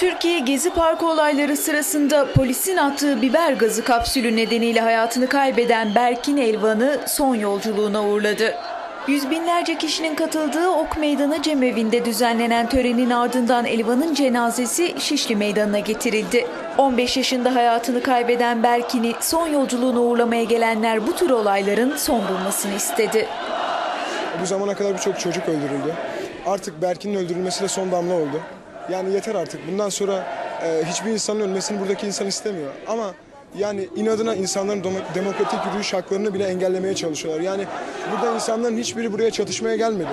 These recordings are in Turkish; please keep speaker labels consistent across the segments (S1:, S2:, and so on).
S1: Türkiye Gezi Parkı olayları sırasında polisin attığı biber gazı kapsülü nedeniyle hayatını kaybeden Berkin Elvan'ı son yolculuğuna uğurladı. Yüz binlerce kişinin katıldığı Ok Meydanı Cemevi'nde düzenlenen törenin ardından Elvan'ın cenazesi Şişli Meydanı'na getirildi. 15 yaşında hayatını kaybeden Berkin'i son yolculuğuna uğurlamaya gelenler bu tür olayların son bulmasını istedi.
S2: Bu zamana kadar birçok çocuk öldürüldü. Artık Berkin'in öldürülmesiyle son damla oldu. Yani yeter artık. Bundan sonra e, hiçbir insanın ölmesini buradaki insan istemiyor. Ama yani inadına insanların demo- demokratik yürüyüş haklarını bile engellemeye çalışıyorlar. Yani burada insanların hiçbiri buraya çatışmaya gelmedi.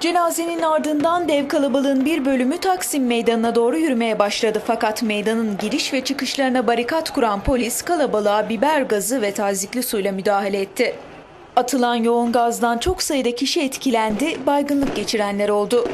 S1: Cenazenin ardından dev kalabalığın bir bölümü Taksim Meydanı'na doğru yürümeye başladı. Fakat meydanın giriş ve çıkışlarına barikat kuran polis kalabalığa biber gazı ve tazikli suyla müdahale etti. Atılan yoğun gazdan çok sayıda kişi etkilendi, baygınlık geçirenler oldu.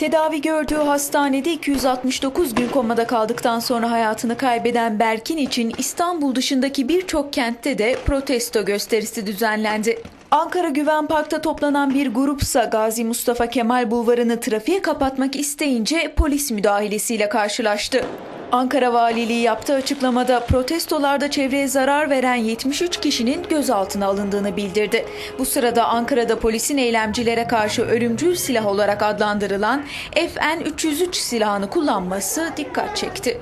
S1: Tedavi gördüğü hastanede 269 gün komada kaldıktan sonra hayatını kaybeden Berkin için İstanbul dışındaki birçok kentte de protesto gösterisi düzenlendi. Ankara Güven Park'ta toplanan bir grupsa Gazi Mustafa Kemal Bulvarı'nı trafiğe kapatmak isteyince polis müdahalesiyle karşılaştı. Ankara Valiliği yaptığı açıklamada protestolarda çevreye zarar veren 73 kişinin gözaltına alındığını bildirdi. Bu sırada Ankara'da polisin eylemcilere karşı ölümcül silah olarak adlandırılan FN-303 silahını kullanması dikkat çekti.